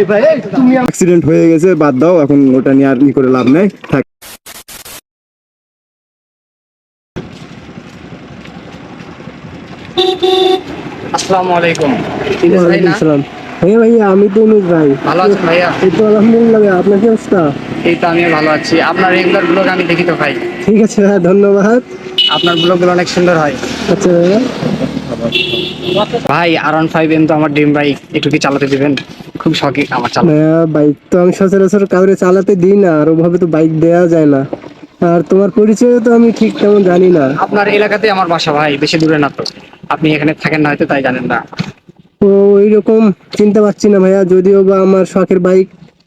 Accident হয়ে গেছে বাদ দাও এখন ওটা নিয়ে আর ই করে লাভ নেই থাক। আসসালামু আলাইকুম। ইলিশ ভাই ভাইয়া? ভাইয়া আমি তো অনুজ ভাই। ভালো আছেন ভাইয়া? এই তো আলহামদুলিল্লাহ আপনার কি অবস্থা? এই তো আমি ভালো আছি। আপনার রেগুলার ব্লগ আমি দেখি তো ভাই। ঠিক আছে ধন্যবাদ। আপনার ব্লগগুলো অনেক সুন্দর হয়। আচ্ছা ভাই আর ওয়ান ফাইভ এম তো আমার ড্রিম বাইক একটু কি চালাতে দিবেন? খুব শখই আমার ভাইয়া বাইক তো আমি সচরাচর কাউরে চালাতে দিই না আর ওভাবে তো বাইক দেওয়া যায় না। আর তোমার পরিচয় তো আমি ঠিক তেমন জানি না। আপনার এলাকাতে আমার বাসা ভাই বেশি দূরে না তো। আপনি এখানে থাকেন না হয়তো তাই জানেন না। তো ওইরকম চিনতে পারছি না ভাইয়া যদিও বা আমার শখের বাইক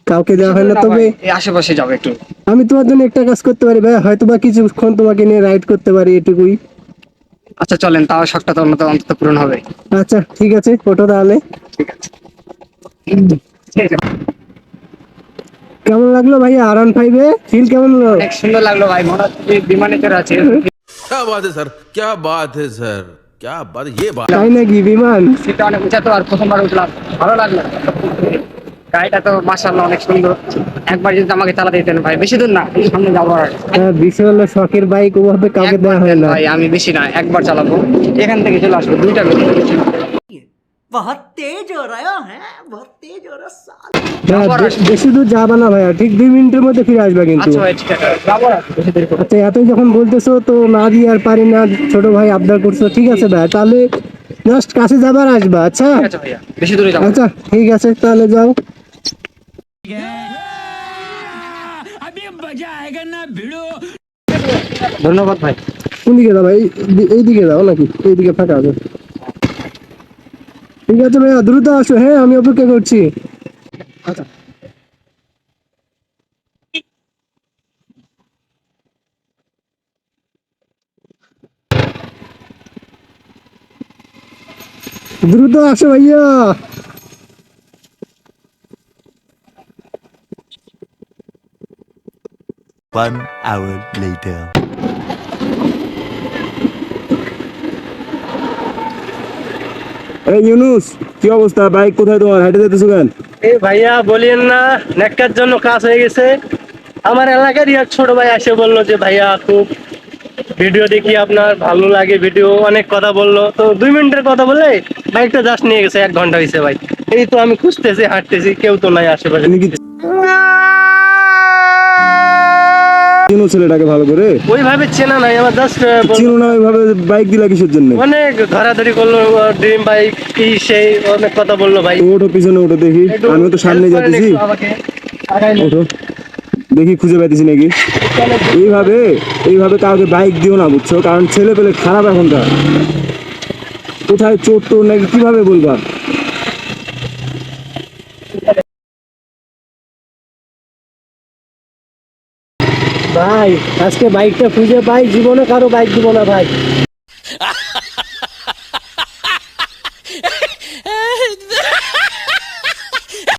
কাউকে দেওয়া হয় না তবে আশেপাশে যাবে একটু। আমি তোমার জন্য একটা কাজ করতে পারি ভাইয়া হয়তো বা কিছুক্ষণ তোমাকে নিয়ে রাইড করতে পারি এটুকুই। আচ্ছা চলেন তাও শখটা তো অন্তত পূরণ হবে। আচ্ছা ঠিক আছে ওটো তাহলে। কেমন লাগলো ভাইয়া আর ওয়ান ফাইভে ফিল কেমন হলো অনেক সুন্দর লাগলো ভাই মনে হচ্ছে যে বিমানে চড়ে আছে क्या बात है सर क्या बात है सर क्या बात ये बात তাই নাকি বিমান সেটা অনেক উঁচা তো আর প্রথমবার উঠলাম ভালো লাগলো গাড়িটা তো মাসাল্লাহ অনেক সুন্দর একবার যদি আমাকে চালাতে দিতেন ভাই বেশি দূর না এই সামনে যাবো আর হ্যাঁ, বিষয় হলো শখের বাইক ওভাবে কাউকে একবার দেওয়া হয় দেন না ভাই আমি বেশি না একবার চালাবো এখান থেকে চলে আসবো দুইটা বেশি बहुत तेज हो रहा है बहुत তেজ हो रहा साल হ্যাঁ, আবার বে- আসবে। বেশি দূর যাবা না ভাইয়া ঠিক দুই মিনিটের মধ্যে ফিরে আসবে কিন্তু আচ্ছা ভাই ঠিক আছে যাবো আর বেশি দেরি করবো আচ্ছা এতই যখন বলতেছো তো না দিয়ে আর পারি না ছোট ভাই আবদার করছো ঠিক আছে ভাই তাহলে জাস্ট কাছে যাবার আসবা আচ্ছা ঠিক আছে ভাইয়া বেশি দূরে যাবো আচ্ছা ঠিক আছে তাহলে যাও ধন্যবাদ ভাই কোন দিকে যাও ভাই এই- এই দিকে যাও নাকি এইদিকে ফাঁকা আছে ঠিক আছে ভাইয়া, দ্রুত আসো। হ্যাঁ আমি অপেক্ষা করছি। আচ্ছা দ্রুত আসো ভাইয়া। One hour later. এই ইউনুস কি অবস্থা? বাইক কোথায় তোমার? যেতেছো কেন? এই ভাইয়া বলিয়েন না নেকটার জন্য কাজ হয়ে গেছে। আমার এলাকারই এক ছোট ভাই এসে বলল যে ভাইয়া খুব ভিডিও দেখি আপনার ভালো লাগে ভিডিও। অনেক কথা বলল। তো দুই মিনিটের কথা বলে বাইকটা জাস্ট নিয়ে গেছে এক ঘণ্টা হয়েছে ভাই। এই তো আমি খুঁজতেছি হাঁটতেছি কেউ তো নাই আশেপাশে। চিনো ছেলেটাকে ভালো করে? ওইভাবে চেনা নাই আমার জাস্ট চিনো না ওইভাবে বাইক দিলা কিসের জন্য? অনেক ধরাধরি করল ড্রিম বাইক কি সেই অনেক কথা বলল ভাই। ওঠো পিছনে ওঠো দেখি। আমিও তো সামনে যাচ্ছি। ওঠো। দেখি খুঁজে পাইতেছি নাকি। এইভাবে এইভাবে কাউকে বাইক দিও না বুঝছ? কারণ ছেলে পেলে খারাপ এখনকার। কোথায় চোট টোর নাকি কীভাবে বলবা? ভাই আজকে বাইকটা খুঁজে পাই জীবনে কারও বাইক দিব না ভাই।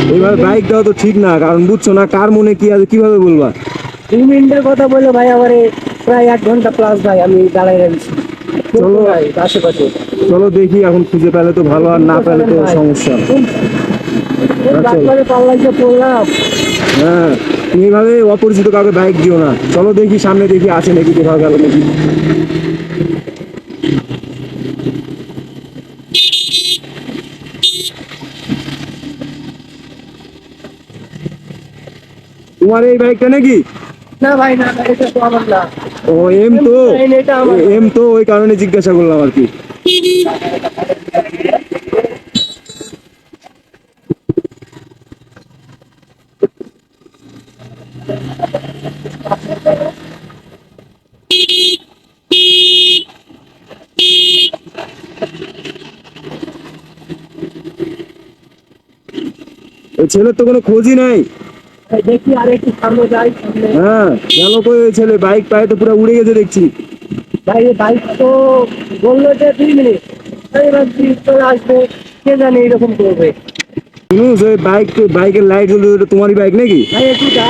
এইভাবে বাইক দেওয়া তো ঠিক না কারণ বুঝছ না কার মনে কি আছে কীভাবে বলবা? দুই মিনিটের কথা বলে ভাই আমার প্রায় এক ঘণ্টা প্লাস ভাই আমি দাঁড়াই রয়েছি। চলো ভাই আশেপাশে। চলো দেখি এখন খুঁজে পেলে তো ভালো আর না পেলে তো সমস্যা। হ্যাঁ। তুমি এইভাবে অপরিচিত কাউকে বাইক দিও না। চলো দেখি সামনে দেখি আছে নাকি কোথাও গেল নাকি। তোমার এই বাইকটা নাকি? না ভাই না এটা তো আমার না। ও এম তো। এম তো ওই কারণে জিজ্ঞাসা করলাম আর কি। ওই ছেলের তো কোনো খোঁজই নাই। দেখি আর একটু সামনে যাই হ্যাঁ গেল কই ওই ছেলে? বাইক পায়ে তো পুরো উড়ে গেছে দেখছি। ভাই বাইক তো বলল যে দুই মিনিট। চলে আসবে কে জানে এরকম করবে। বাইক বাইকের লাইট হলো ওটা তোমারই বাইক নাকি? ভাই একটু যা-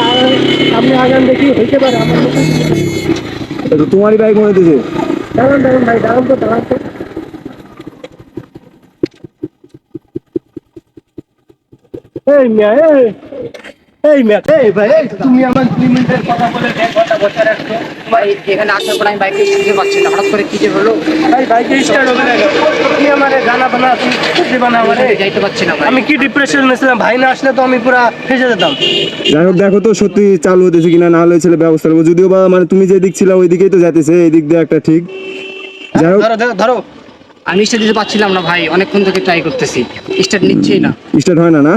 সামনে আগান দেখি হইতে পারে আমার এটা তো তোমারই বাইক মনে হচ্ছে দাঁড়ান দাঁড়ান ভাই দাঁড়ান তো দাঁড়ান তো। এই মিয়া এই। এই মিয়া এই ভাই তুমি আমার দুই মিনিটের কথা বলে দেড় ঘণ্টা বসে রাখছো ভাই এখানে আসার পর আমি বাইকে খুঁজে পাচ্ছি না। হঠাৎ করে কি যে হলো? ভাই বাইকে স্টার্ট হবে না? কি আমারে জানাব না তুমি দিবা না আমারে। যাইতে পারছি না ভাই। আমি কি ডিপ্রেশন নিয়েছিলাম ভাই না আসলে তো আমি পুরা ফেসে যেতাম। যাই হোক দেখো তো সত্যি চালু হতেছে কিনা না হলে ছেলে ব্যবস্থা করব যদিও বা মানে তুমি যে দিক ছিল ওই দিকেই তো যাইতেছে এই দিক দিয়ে একটা ঠিক। যাই হোক। ধরো ধরো ধরো। আমি স্টার্ট দিতে পারছিলাম না ভাই অনেকক্ষণ থেকে ট্রাই করতেছি। স্টার্ট নিচ্ছেই না। স্টার্ট হয় না না?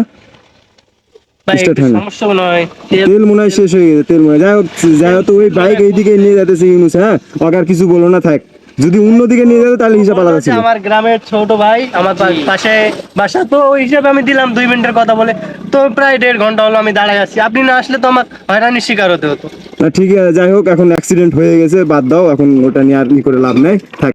হয় না। সমস্যা মনে হয়। তেল- তেল মনে হয় শেষ হয়ে গেছে তেল মনে যাই হোক যাই হোক ওই বাইক এইদিকে নিয়ে যাইতেছে ইউনুস হ্যাঁ? ওকে কিছু বলো না থাক। যদি অন্যদিকে নিয়ে যেত তাহলে হিসাব আলাদা ছিল। আমার গ্রামের ছোট ভাই আমার পাশে বাসা তো ওই হিসাবে আমি দিলাম দুই মিনিটের কথা বলে। তো প্রায় দেড় ঘণ্টা হলো আমি দাঁড়ায় আছি। আপনি না আসলে তো আমার হয়রানির শিকার হতে হতো। না ঠিক আছে যাই হোক এখন অ্যাক্সিডেন্ট হয়ে গেছে বাদ দাও এখন ওটা নিয়ে আর ই করে লাভ নেই। থাক।